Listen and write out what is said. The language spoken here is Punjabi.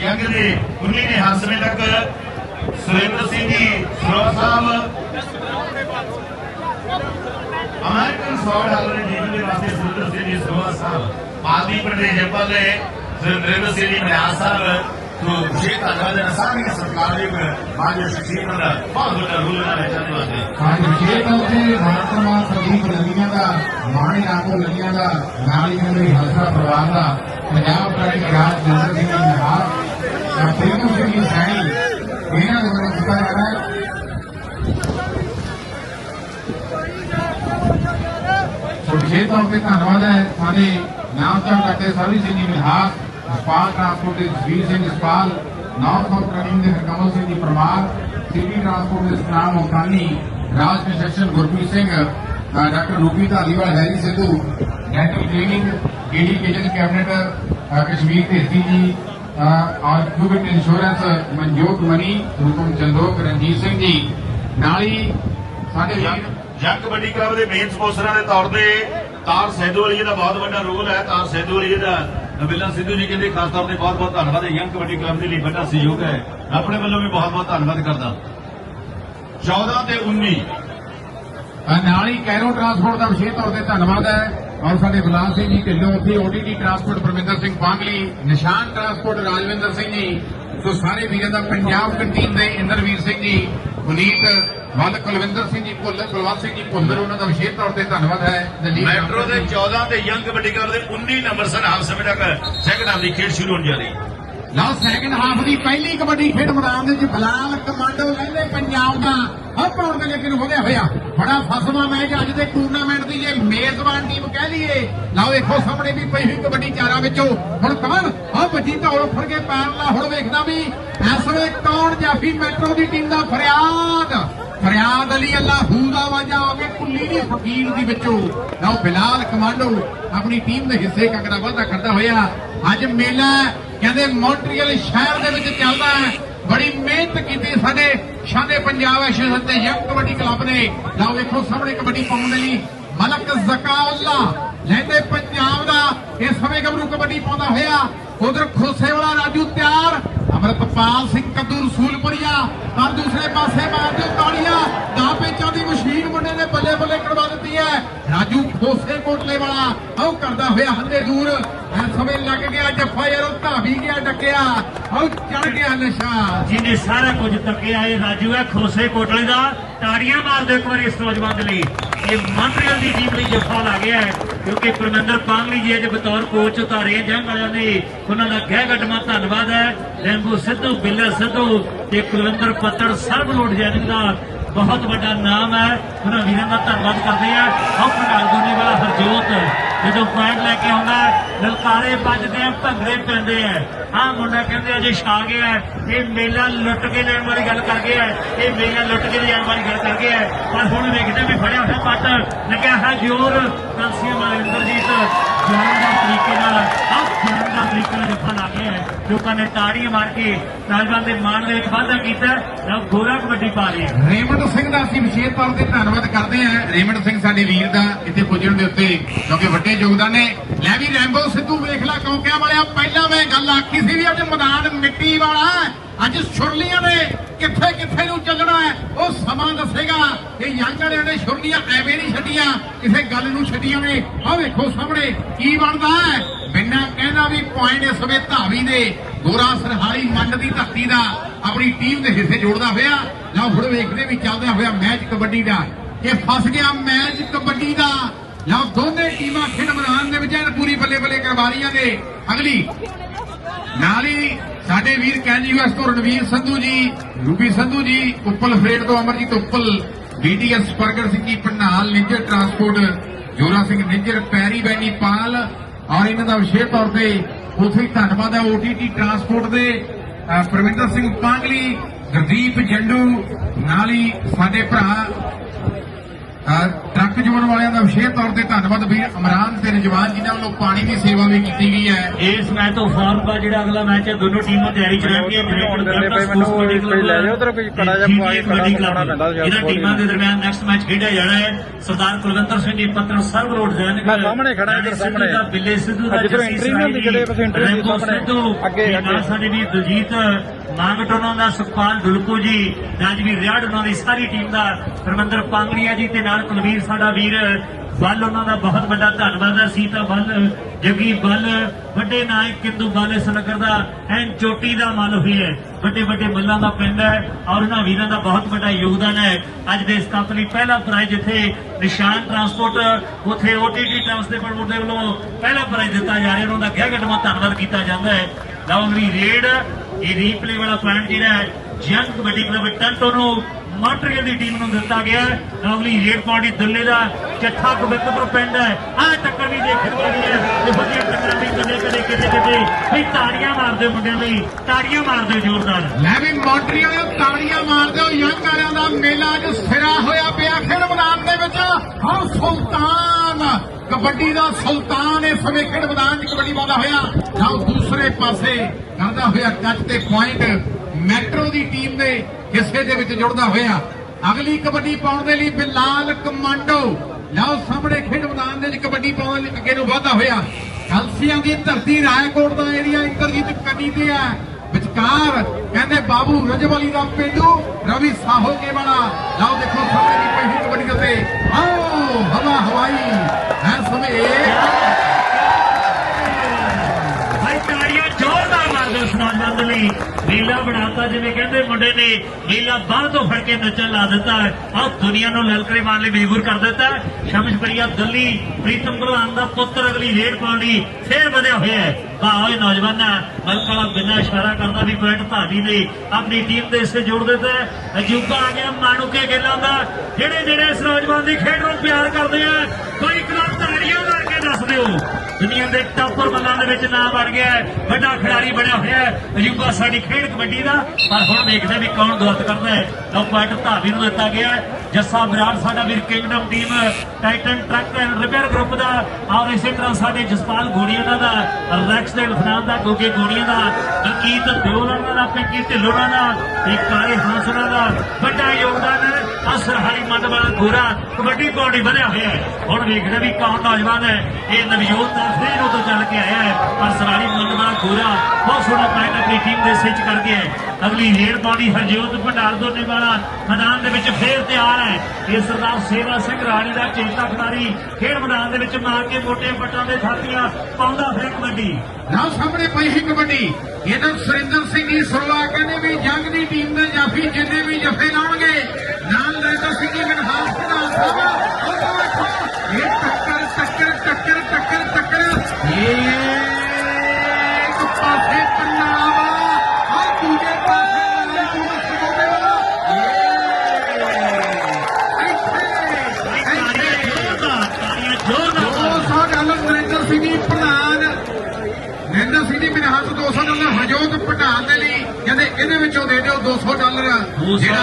ਜੰਗ ਦੇ 19 ਹਾਸਲੇ ਤੱਕ ਸੁਰਿੰਦਰ ਸਿੰਘ ਜੀ ਸਰੋਵਰ ਸਾਹਿਬ। ਅਮਰੀਕਨ ਸੌ ਡਾਲਰ ਦੀ ਜੀਵਨ ਦੇ ਵਾਸਤੇ ਸੁਰਿੰਦਰ ਸਿੰਘ ਜੀ ਸਰੋਵਰ ਸਾਹਿਬ ਮਾਲਦੀਪ ਦੇ ਜੰਪਲ ਸੁਰਿੰਦਰ ਸਿੰਘ ਜੀ ਮਨਿਆਸ ਸਾਹਿਬ। ਤੋਂ ਵਿਸ਼ੇਸ਼ ਧੰਨਵਾਦ ਦੇਣਾ ਸਾਰੀਆਂ ਸਰਕਾਰ ਦੇ ਮਾਝੇ ਸ਼ਖਸੀਅਤਾਂ ਦਾ ਬਹੁਤ ਵੱਡਾ ਰੋਲ ਇਹਨਾਂ ਨੇ। ਧੰਨਵਾਦ ਦੇ ਅੱਜ ਵਿਸ਼ੇਸ਼ ਤੌਰ ਤੇ ਮਾਤਰਮਾ ਸੰਦੀਪ ਨਦੀਆਂ ਦਾ ਮਾਣੀ ਆਗੋ ਨਦੀਆਂ ਦਾ, ਨਾਲ ਹੀ ਮੇਰੇ ਹਲਸਾ ਪਰਿਵਾਰ ਦਾ, ਪੰਜਾਬ ਪ੍ਰਾਈਵੇਟ ਰਾਜ ਜਨਰਲ ਸਿੰਘ ਜੀ ਨਿਹਾਰ ਪ੍ਰੀਤਮ ਸਿੰਘ ਜੀ ਸੈਣੀ ਇਹਨਾਂ ਦੇ ਵੱਲੋਂ ਕੀਤਾ ਜਾ ਰਿਹਾ ਹੈ ਵਿਸ਼ੇਸ਼ ਤੌਰ ਤੇ ਧੰਨਵਾਦ ਹੈ ਸਾਡੇ ਨਾਮਚਾਰ ਡਾਕਟਰ ਸਰਵੀ ਸਿੰਘ ਜੀ ਨਿਹਾਰ ਸਪਾਲ ਟਰਾਂਸਪੋਰਟ ਦੇ Jasvir Singh Sapal north of training ਦੇ ਕਮਲ ਸਿੰਘ ਜੀ ਪਰਮਾਰ ਸਿਟੀ ਟਰਾਂਸਪੋਰਟ ਦੇ ਸਨਾਮ ਮੁਖਾਨੀ ਰਾਜ ਕੰਸਟਰਕਸ਼ਨ ਗੁਰਪ੍ਰੀਤ ਸਿੰਘ ਅ, doctor Rupi Dhaliwal Harry Sidhu dental cleaning AD kitchen cabinet Kashmir Dhesi ji Cubit insurance Manjot Mani Rupam Chandok Ranjit Singh ji ਨਾਲ ਹੀ ਸਾਡੇ ਜੰਗ ਕਬੱਡੀ ਕਲੱਬ ਦੇ ਮੇਨ ਸਪਾਂਸਰਾਂ ਦੇ ਤੌਰ ਤੇ ਤਾਰ ਸੈਦੂ ਵਾਲੀ ਜੀ ਦਾ ਬਹੁਤ ਵੱਡਾ ਰੋਲ ਹੈ ਤਾਰ ਸੈਦੂ ਵਾਲੀ ਜੀ ਦਾ ਨਬੀਲਾ ਸਿੱਧੂ ਜੀ ਕਹਿੰਦੇ ਖਾਸ ਤੌਰ ਤੇ ਬਹੁਤ ਬਹੁਤ ਧੰਨਵਾਦ ਹੈ ਯੰਗ ਕਬੱਡੀ ਕਲੱਬ ਦੇ ਲਈ ਵੱਡਾ ਸਹਿਯੋਗ ਹੈ। ਆਪਣੇ ਵੱਲੋਂ ਵੀ ਬਹੁਤ ਬਹੁਤ ਧੰਨਵਾਦ ਕਰਦਾ। 14 ਤੇ 19 ਅ, ਨਾਲ ਹੀ ਕੈਰੋ ਟਰਾਂਸਪੋਰਟ ਦਾ ਵਿਸ਼ੇਸ਼ ਤੌਰ ਤੇ ਧੰਨਵਾਦ ਹੈ। ਔਰ ਸਾਡੇ ਬਲਾਸ ਸਿੰਘ ਜੀ ਢਿੱਲੋਂ ਉੱਥੇ ODT transport Parminder Singh Bangli Nishan transport Rajvinder Singh ji ਸੋ ਸਾਰੇ ਵੀਰਾਂ ਦਾ ਪੰਜਾਬ ਕੰਟੀਨ ਦੇ ਇੰਦਰਵੀਰ ਸਿੰਘ ਜੀ ਪੁਨੀਤ ਵੱਲ ਕੁਲਵਿੰਦਰ ਸਿੰਘ ਜੀ ਭੁੱਲਰ ਕੁਲਵੰਤ ਸਿੰਘ ਜੀ ਭੁੱਲਰ ਉਹਨਾਂ ਦਾ ਵਿਸ਼ੇਸ਼ ਤੌਰ ਤੇ ਧੰਨਵਾਦ ਹੈ ਮੈਟਰੋ ਦੇ 14 ਤੇ ਯੰਗ ਕਬੱਡੀ ਕਲੱਬ ਦੇ 19 ਨੰਬਰ ਸਨ ਹਾਲ ਸਮੇਂ ਤੱਕ ਸੈਕੰਡ ਹਾਫ ਦੀ ਖੇਡ ਸ਼ੁਰੂ ਹੋਣ ਜਾ ਰਹੀ ਲਓ ਸੈਕਿੰਡ ਹਾਫ ਦੀ ਪਹਿਲੀ ਕਬੱਡੀ ਖੇਡ ਮੈਦਾਨ ਦੇ ਵਿੱਚ ਬਲਾਲ ਕਮਾਂਡੋ ਲੈਂਦੇ ਪੰਜਾਬ ਦਾ ਹੱਪਾਉਣ ਦੇ ਲੇਕਿਨ ਵਧਿਆ ਹੋਇਆ। ਬੜਾ ਫਸਵਾ ਮੈਚ ਅੱਜ ਦੇ ਟੂਰਨਾਮੈਂਟ ਦੀ, ਜੇ ਮੇਜ਼ਬਾਨ ਟੀਮ ਕਹਿ ਲਈਏ। ਲਓ ਵੇਖੋ ਸਾਹਮਣੇ ਵੀ ਪਈ ਹੋਈ ਕਬੱਡੀ ਚਾਰਾਂ ਵਿੱਚੋਂ। ਹੁਣ ਕਮਨ ਆ ਬੱਜੀ ਧੌਲ ਫੜ ਕੇ ਪੈਰ ਲਾ ਹੁਣ ਵੇਖਦਾ ਵੀ ਇਸ ਵੇਲੇ ਕੌਣ ਜਾਫੀ ਮੈਟਰੋ ਦੀ ਟੀਮ ਦਾ ਫਰਿਆਦ? ਫਰਿਆਦ ਅਲੀ ਅੱਲਾਹੂ ਦਾ ਵਾਜਾ ਹੋ ਕੇ ਕੁੱਲੀ ਦੀ ਫਕੀਰ ਦੀ ਵਿੱਚੋਂ। ਲਓ ਬਿਲਾਲ ਕਮਾਂਡੋ ਆਪਣੀ ਟੀਮ ਦੇ ਹਿੱਸੇ ਕੰਗੜਾ ਵਾਧਾ ਕਰਦਾ ਹੋਇਆ। ਅੱਜ ਮੇਲਾ ਕਹਿੰਦੇ ਮੌਂਟਰੀਅਲ ਸ਼ਹਿਰ ਦੇ ਵਿੱਚ ਚੱਲਦਾ ਹੈ। ਬੜੀ ਮਿਹਨਤ ਕੀਤੀ ਸਾਡੇ ਸ਼ਾਨੇ ਪੰਜਾਬ ਐਸ਼ੀਅਨ ਤੇ ਯੰਗ ਕਬੱਡੀ ਕਲੱਬ ਨੇ। ਲਓ ਵੇਖੋ ਸਾਹਮਣੇ ਕਬੱਡੀ ਪਾਉਣ ਦੇ ਲਈ ਮਲਕ ਜ਼ਕਾਉੱਲਾ ਲੈਂਦੇ ਪੰਜਾਬ ਦਾ। ਇਸ ਸਮੇਂ ਗੱਭਰੂ ਕਬੱਡੀ ਪਾਉਂਦਾ ਹੋਇਆ ਉਧਰ ਖੋਸੇ ਵਾਲਾ ਰਾਜੂ ਤਿਆਰ, ਅਮਰਤਪਾਲ ਸਿੰਘ ਕੱਦੂ ਰਸੂਲਪੁਰੀਆ, ਪਰ ਦੂਸਰੇ ਪਾਸੇ ਮਾਰ ਦਿਓ ਦਾ ਪੇਚਾਂ ਦੀ ਮਸ਼ੀਨ ਮੁੰਡੇ ਨੇ ਬੱਲੇ ਬੱਲੇ ਕਰਵਾ ਦਿੱਤੀ ਹੈ। ਰਾਜੂ ਖੋਸੇ ਕੋਟਲੇ ਵਾਲਾ ਆਉ ਕਰਦਾ ਹੋਇਆ ਹੰਦੇ ਦੂਰ। ਸਮੇਂ ਲੱਗ ਗਿਆ ਜੱਫਾ ਯਾਰ ਧਾਵੀ ਗਿਆ ਡੱਕਿਆ। ਆਉ ਚੜ ਗਿਆ ਨਸ਼ਾ। ਜਿਹਨੇ ਸਾਰਾ ਕੁਝ ਤੱਕਿਆ, ਇਹ ਰਾਜੂ ਹੈ ਖੋਸੇ ਕੋਟਲੇ ਦਾ। ਤਾੜੀਆਂ ਮਾਰ ਇੱਕ ਵਾਰੀ ਇਸ ਨੌਜਵਾਨ ਦੇ ਲਈ। ਇਹ ਮੰਤਰੀਆਂ ਦੀ ਟੀਮ ਲਈ ਜੱਫਾ ਲੱਗ ਗਿਆ ਹੈ, ਕਿਉਂਕਿ ਪਰਮਿੰਦਰ ਪਾਂਗਲੀ ਜੀ ਅੱਜ ਬਤੌਰ ਕੋਚ ਉਤਾਰੇ ਜੰਗ ਵਾਲਿਆਂ ਨੇ ਉਹਨਾਂ ਦਾ ਗਹਿ ਗੱਡਮਾ ਧੰਨਵਾਦ ਹੈ। ਰੈਂਬੋ ਸਿੱਧੂ ਬਿੱਲਾ ਸਿੱਧੂ ਤੇ ਕੁਲਵਿੰਦਰ ਪੱਤੜ, ਸਰਬ ਲੋਟ ਜੈਨਿਕ ਦਾ ਬਹੁਤ ਵੱਡਾ ਨਾਮ ਹੈ। ਉਹਨਾਂ ਵੀਰਾਂ ਦਾ ਧੰਨਵਾਦ ਕਰਦੇ ਆ। ਆਹ ਪ੍ਰਕਾਸ਼ ਦੋਨੇ ਵਾਲਾ ਹਰਜੋਤ। ਜਦੋਂ ਪੁਆਇੰਟ ਲੈ ਕੇ ਆਉਂਦਾ ਲਲਕਾਰੇ ਵੱਜਦੇ ਆ, ਭੰਗੜੇ ਪੈਂਦੇ ਆ। ਆਹ ਮੁੰਡਾ ਕਹਿੰਦੇ ਅਜੇ ਛਾ ਗਿਆ ਇਹ ਮੇਲਾ ਲੁੱਟ ਕੇ ਲੈਣ ਵਾਲੀ ਗੱਲ ਕਰ ਗਿਆ ਇਹ ਮੇਲਾ ਲੁੱਟ ਕੇ ਲੈਣ ਵਾਲੀ ਗੱਲ ਕਰ ਗਿਆ ਹੈ। ਪਰ ਹੁਣ ਵੇਖਦੇ ਵੀ ਫੜਿਆ ਹੋਇਆ ਪੱਟ। ਲੱਗਿਆ ਹੈ ਜ਼ੋਰ। ਕੰਸੀਆਂ ਵਾਲੇ ਇੰਦਰਜੀਤ ਜਾਨ ਦਾ ਤਰੀਕੇ ਨਾਲ ਆਹ ਤਰੀਕੇ ਨਾਲ ਜੱਫਾ ਲਾ ਗਿਆ ਹੈ ਲੋਕਾਂ ਨੇ ਤਾੜੀਆਂ ਮਾਰ ਕੇ ਤਾਲਿਬਾਨ ਦੇ ਮਾਣ ਦੇ ਵਿੱਚ ਵਾਧਾ ਕੀਤਾ। ਲਓ ਗੋਰਾ ਕਬੱਡੀ ਪਾ ਰਹੀ। ਹੈ ਰੇਮੰਡ ਸਿੰਘ ਦਾ ਅਸੀਂ ਵਿਸ਼ੇਸ਼ ਤੌਰ ਤੇ ਧੰਨਵਾਦ ਕਰਦੇ ਹਾਂ। ਰੇਮੰਡ ਸਿੰਘ ਸਾਡੇ ਵੀਰ ਦਾ ਇੱਥੇ ਪੁੱਜਣ ਦੇ ਉੱਤੇ, ਕਿਉਂਕਿ ਵੱਡੇ ਯੋਗਦਾਨ ਨੇ। ਲੈ ਵੀ ਰੈਂਬੋ ਸਿੱਧੂ ਵੇਖ ਲੈ ਕੌਂਕਿਆਂ ਵਾਲਿਆ, ਪਹਿਲਾਂ ਮੈਂ ਗੱਲ ਆਖੀ ਸੀ ਵੀ ਅੱਜ ਮੈਦਾਨ ਮਿੱਟੀ ਵਾਲਾ ਅੱਜ ਸੁਰਲੀਆਂ ਨੇ ਕਿੱਥੇ ਕਿੱਥੇ ਨੂੰ ਚੱਲਣਾ ਹੈ, ਉਹ ਸਮਾਂ ਦੱਸੇਗਾ। ਇਹ ਯੰਗੜਿਆਂ ਨੇ ਸੁਰਲੀਆਂ ਐਵੇਂ ਨਹੀਂ ਛੱਡੀਆਂ, ਕਿਸੇ ਗੱਲ ਨੂੰ ਛੱਡੀਆਂ ਨੇ। ਆ ਵੇਖੋ ਸਾਹਮਣੇ, ਕੀ ਬਣਦਾ ਹੈ? ਬਿੰਨਾ ਕਹਿੰਦਾ ਵੀ ਪੁਆਇੰਟ ਇਸ ਵੇ ਧਾਵੀ ਦੇ, ਗੋਰਾ ਸਰਹਾਲੀ ਮੰਡ ਦੀ ਧਰਤੀ ਦਾ ਆਪਣੀ ਟੀਮ ਦੇ ਹਿੱਸੇ ਜੋੜਦਾ ਹੋਇਆ। ਲਓ ਹੁਣ ਵੇਖਦੇ ਵੀ ਚੱਲਦਾ ਹੋਇਆ ਮੈਚ ਕਬੱਡੀ ਦਾ। ਇਹ ਫਸ ਗਿਆ ਮੈਚ ਕਬੱਡੀ ਦਾ। ਲਓ ਦੋਨੇ ਟੀਮਾਂ ਖੇਡ ਮੈਦਾਨ ਦੇ ਵਿੱਚ ਐਨ ਪੂਰੀ ਬੱਲੇ ਬੱਲੇ ਕਰਵਾ ਰਹੀਆਂ ਨੇ ਅਗਲੀ, ਨਾਲ ਹੀ ਸਾਡੇ ਵੀਰ ਕੈਨਯੂਐਸ ਤੋਂ ਰਣਵੀਰ ਸੰਧੂ ਜੀ, ਰੂਬੀ ਸੰਧੂ ਜੀ, ਉੱਪਲ ਫਰੇਡ ਤੋਂ Amarjit Uppal DTS Pargat Singh ji Pannal Nijjar transport Jora Singh Nijjar, Perry Benny ਔਰ ਇਹਨਾਂ ਦਾ ਵਿਸ਼ੇਸ਼ ਤੌਰ ਤੇ ਉਥੇ ਧੰਨਵਾਦ ਹੈ ਓਟੀਟੀ ਟਰਾਂਸਪੋਰਟ ਦੇ ਅਹ, ਪਰਮਿੰਦਰ ਸਿੰਘ ਪਾਂਗਲੀ ਗੁਰਦੀਪ ਜੰਡੂ ਨਾਲ ਹੀ ਸਾਡੇ ਭਰਾ ਟਰੱਕ ਜੋਨ ਵਾਲਿਆਂ ਦਾ ਵਿਸ਼ੇਸ਼ ਤੌਰ ਤੇ ਧੰਨਵਾਦ ਵੀਰ ਅਮਰਾਨ ਤੇ ਰਜਵਾਨ ਜਿਨ੍ਹਾਂ ਵੱਲੋਂ ਪਾਣੀ ਦੀ ਸੇਵਾ ਵੀ ਕੀਤੀ ਗਈ ਹੈ ਇਸ ਮੈਚ ਤੋਂ ਫਾਰਮ ਦਾ ਜਿਹੜਾ ਅਗਲਾ ਮੈਚ ਹੈ ਦੋਨੋਂ ਟੀਮਾਂ ਤਿਆਰੀ ਚ ਰਹਿਣਗੀਆਂ ਮੈਨੂੰ ਕੋਈ ਲੈ ਜਾਓ ਉੱਧਰ ਕੋਈ ਕੜਾ ਜਿਹਾ ਪਵਾ ਕੇ ਕੜਾ ਪੈਂਦਾ ਇਹਨਾਂ ਟੀਮਾਂ ਦੇ ਦਰਮਿਆਨ ਨੈਕਸਟ ਮੈਚ ਖੇਡਿਆ ਜਾਣਾ ਹੈ ਸਰਦਾਰ ਕੁਲਵੰਤਰ ਸਿੰਘ ਜੀ ਪੱਤਰ ਸਰਵ ਰੋਡ ਜੈਨ ਮੈਂ ਸਾਹਮਣੇ ਖੜਾ ਇੱਧਰ ਸਾਹਮਣੇ। ਬਿੱਲੇ ਸਿੱਧੂ ਦਾ ਨਹੀਂ ਹੁੰਦੀ, ਸਰਾਈ ਜਿਹੜੇ ਪਾਸੇ ਰੈਂਬੋ ਸਾਹਮਣੇ। ਸਿੱਧੂ, ਅੱਗੇ, ਅੱਗੇ। ਨਾਲ ਸਾਡੇ ਵੀ ਦਲਜੀਤ ਮਾਂਗਟ ਉਹਨਾਂ ਦਾ ਸੁਖਪਾਲ ਢੁਲਕੂ ਜੀ, ਰਾਜਵੀਰ ਰਿਆੜ, ਉਹਨਾਂ ਦੀ ਸਾਰੀ ਟੀਮ ਦਾ ਪਰਮੰਦਰ ਪਾਂਗੜੀਆ ਜੀ ਤੇ ਨਾਲ ਕੁਲਵੀਰ ਸਾਡਾ ਵੀਰ ਬੱਲ ਉਹਨਾਂ ਦਾ ਬਹੁਤ ਵੱਡਾ ਧੰਨਵਾਦ ਹੈ, ਸੀਤਾ ਬੱਲ ਜੱਗੀ ਬੱਲ ਵੱਡੇ ਨਾਇਕ ਕਿੰਦੂ ਬੱਲ ਇਸ ਦਾ ਐਨ ਚੋਟੀ ਦਾ ਮੱਲ ਹੋਈ ਹੈ, ਵੱਡੇ ਵੱਡੇ ਮੱਲਾਂ ਦਾ ਪਿੰਡ ਹੈ ਔਰ ਉਹਨਾਂ ਵੀਰਾਂ ਦਾ ਬਹੁਤ ਵੱਡਾ ਯੋਗਦਾਨ ਹੈ। ਅੱਜ ਦੇ ਇਸ ਕੱਪ ਲਈ ਪਹਿਲਾ ਪ੍ਰਾਈਜ਼ ਜਿੱਥੇ ਨਿਸ਼ਾਨ ਟਰਾਂਸਪੋਰਟ, ਉਥੇ ਓਟੀਟੀ ਟਰਾਂਸਪੋਰਟ ਦੇ ਵੱਲੋਂ ਪਹਿਲਾ ਪ੍ਰਾਈਜ਼ ਦਿੱਤਾ ਜਾ ਰਿਹਾ, ਉਹਨਾਂ ਦਾ ਗਹਿਗਟਮਾ ਧੰਨਵਾਦ ਕੀਤਾ ਜਾਂਦਾ ਹੈ। ਲਵਲੀ ਰੇਡ ਇਹ ਰੀਪਲੇ ਵਾਲਾ ਪੁਆਇੰਟ ਜਿਹੜਾ ਹੈ, ਜੰਗ ਕਬੱਡੀ ਕਲੱਬ ਟੰਟੋ ਨੂੰ ਮਾਟਰੀਅਲ ਦੀ ਟੀਮ ਨੂੰ ਦਿੱਤਾ ਗਿਆ। ਹੈ। ਰੇਡ ਪਾਰਟੀ ਦੁੱਲੇ ਦਾ ਚੱਠਾ ਗੋਬਿੰਦਪੁਰ ਪਿੰਡ ਹੈ। ਆਹ ਟੱਕਰ ਵੀ ਦੇਖਣ ਵਾਲੀ ਹੈ। ਇਹ ਵਧੀਆ ਟੱਕਰ ਵੀ ਕਦੇ ਕਦੇ ਕਿਤੇ ਕਿਤੇ ਵੀ ਤਾੜੀਆਂ ਮਾਰਦੇ ਮੁੰਡਿਆਂ ਲਈ, ਤਾੜੀਆਂ ਮਾਰਦੇ ਜ਼ੋਰਦਾਰ। ਲੈ ਵੀ ਮੌਂਟਰੀਅਲ ਤਾੜੀਆਂ ਮਾਰਦੇ ਹੋ, ਯੰਗ ਵਾਲਿਆਂ ਦਾ ਮੇਲਾ ਅੱਜ ਸਿਰਾ ਹੋਇਆ ਪਿਆ। ਖੇਡ ਮੈਦਾਨ ਦੇ ਵਿੱਚ, ਹਾਂ, ਸੁਲਤਾਨ ਕਬੱਡੀ ਦਾ ਸੁਲਤਾਨ ਇਸ ਸਮੇਂ ਮੈਦਾਨ 'ਚ ਕਬੱਡੀ ਪਾਉਂਦਾ ਹੋਇਆ? now ਦੂਸਰੇ ਪਾਸੇ ਕਰਦਾ ਹੋਇਆ ਕੱਚ ਤੇ ਪੁਆਇੰਟ ਮੈਟਰੋ ਦੀ ਟੀਮ ਦੇ ਹਿੱਸੇ ਦੇ ਵਿੱਚ ਜੁੜਦਾ ਹੋਇਆ। ਅਗਲੀ ਕਬੱਡੀ ਪਾਉਣ ਦੇ ਲਈ ਬਿਲਾਲ ਕਮਾਂਡੋ। ਲਓ ਸਾਹਮਣੇ ਖੇਡ ਮੈਦਾਨ ਦੇ ਵਿੱਚ ਕਬੱਡੀ ਪਾਉਣ ਲਈ ਅੱਗੇ ਨੂੰ ਵਧਦਾ ਹੋਇਆ। ਕਲਸੀਆਂ ਦੀ ਧਰਤੀ ਰਾਏਕੋਟ ਦਾ ਏਰੀਆ ਇੰਦਰਜੀਤ ਕੰਨੀ ਤੇ ਹੈ ਵਿਚਕਾਰ ਕਹਿੰਦੇ ਬਾਬੂ ਰਜਵਾਲੀ ਦਾ ਪਿੰਡੂ ਰਵੀ ਸਾਹੋਕੇ ਵਾਲਾ ਲਓ ਦੇਖੋ ਸਾਹਮਣੇ ਦੀ ਪਹਿਲੀ ਕਬੱਡੀ ਦੇ ਉੱਤੇ ਆਓ ਹਵਾ ਹਵਾਈ ਹੈ ਸਮੇਂ ਭਾਈ ਉਸ ਲਈ ਲੀਲਾ ਬਣਾਤਾ, ਜਿਵੇਂ ਕਹਿੰਦੇ ਮੁੰਡੇ ਨੇ ਲੀਲਾ ਬਾਹਰ ਤੋਂ ਫੜ ਕੇ ਨੱਚਣ ਲਾ ਦਿੱਤਾ ਹੈ। ਦੁਨੀਆ ਨੂੰ ਲਲਕਰੇ ਮਾਰਨ ਲਈ ਮਜਬੂਰ ਕਰ ਦਿੱਤਾ ਹੈ। ਸ਼ਮਸ਼ ਪ੍ਰੀਤਮ ਪ੍ਰਧਾਨ ਦਾ ਪੁੱਤਰ ਅਗਲੀ ਰੇਡ ਪਾਉਣ ਲਈ ਫੇਰ ਵਧਿਆ ਹੋਇਆ ਹੈ। ਵਾਹ, ਓਏ ਨੌਜਵਾਨਾ ਬਿਨਾਂ ਇਸ਼ਾਰਾ ਕਰਦਾ ਵੀ ਪੁਆਇੰਟ ਧਾਰੀ ਨੇ ਆਪਣੀ ਟੀਮ ਦੇ ਹਿੱਸੇ ਜੋੜ ਦਿੱਤਾ ਅਜੂਬਾ ਆ ਗਿਆ, ਮਾਣੂਕੇ ਗੱਲਾਂ ਦਾ। ਜਿਹੜੇ ਜਿਹੜੇ ਇਸ ਨੌਜਵਾਨ ਦੀ ਖੇਡ ਨੂੰ ਪਿਆਰ ਕਰਦੇ ਆ, ਕੋਈ ਇੱਕ ਤਾੜੀਆਂ ਮਾਰ ਦੱਸ ਦਿਓ। ਦੁਨੀਆ ਦੇ ਟਾਪਰ ਬੱਲਾਂ ਦੇ ਵਿੱਚ ਨਾਮ ਬਣ ਗਿਆ ਹੈ, ਵੱਡਾ ਖਿਡਾਰੀ ਬਣਿਆ ਹੋਇਆ ਹੈ। ਅਜੂਬਾ ਸਾਡੀ ਖੇਡ ਕਬੱਡੀ ਦਾ, ਪਰ ਹੁਣ ਦੇਖਦੇ ਵੀ ਕੌਣ ਗਲਤ ਕਰਦਾ ਹੈ। ਲਓ ਪੁਆਇੰਟ ਧਾਵੀ ਨੂੰ ਦਿੱਤਾ ਗਿਆ ਜੱਸਾ ਬਰਾੜ, ਸਾਡਾ ਵੀਰ kingdom team Titan truck and repair group ਦਾ, ਔਰ ਇਸੇ ਤਰ੍ਹਾਂ ਸਾਡੇ ਜਸਪਾਲ ਗੋੜੀਆਂ ਦਾ ਰੈਕਸ ਦੇ ਲਫਨਾਨ ਦਾ, ਗੋਗੇ ਗੋੜੀਆਂ ਦਾ, ਬਲਕੀਤ ਦਿਓਲਾ ਦਾ, ਪਿੰਕੀ ਢਿੱਲੋਂ ਦਾ, ਤੇ ਕਾਲੇ ਹਾਂਸਲਾ ਦਾ ਵੱਡਾ ਯੋਗਦਾਨ ਹੈ। ਅਸਰਹਾਈ ਮੰਡ ਵਾਲਾ ਗੋਰਾ ਕਬੱਡੀ ਪਾਰਟੀ ਬਣਿਆ ਹੋਇਆ ਹੈ। ਹੁਣ ਵੇਖਦੇ ਵੀ ਕੌਣ ਨੌਜਵਾਨ ਹੈ। ਇਹ ਨਵਜੋਤ ਦਾ ਫੇਰ ਉਦੋਂ ਚੱਲ ਕੇ ਆਇਆ ਹੈ। ਪਰ ਸਰਾਲੀ ਮੰਡ ਵਾਲਾ ਗੋਰਾ ਬਹੁਤ ਸੋਹਣਾ ਪੁਆਇੰਟ ਆਪਣੀ ਟੀਮ ਦੇ ਸਿੱਚ ਕਰ ਗਿਆ ਹੈ। ਅਗਲੀ ਰੇਡ ਪਾਰਟੀ ਹਰਜੋਤ ਭੰਡਾਰ ਦੋਨੇ ਵਾਲਾ ਮੈਦਾਨ ਦੇ ਵਿੱਚ ਫੇਰ ਤਿਆਰ ਹੈ। ਇਹ ਸਰਦਾਰ ਸੇਵਾ ਸਿੰਘ ਰਾਣੀ ਦਾ ਚੇਤਾ ਖਿਡਾਰੀ ਖੇਡ ਮੈਦਾਨ ਦੇ ਵਿੱਚ ਮਾਰ ਕੇ ਮੋਟੇ ਪੱਟਾਂ ਦੇ ਥਾਪੀਆਂ ਪਾਉਂਦਾ ਫਿਰ ਕਬੱਡੀ। ਨਾ ਸਾਹਮਣੇ ਪਈ ਸੀ ਕਬੱਡੀ। ਇਹਨਾਂ ਸੁਰਿੰਦਰ ਸਿੰਘ ਜੀ ਸਰਵਾ ਕਹਿੰਦੇ ਵੀ ਜੰਗ ਦੀ ਟੀਮ ਦੇ ਜਾਫੀ ਜਿੰਨੇ ਵੀ ਜਫੇ ਨਾਲ Yeah.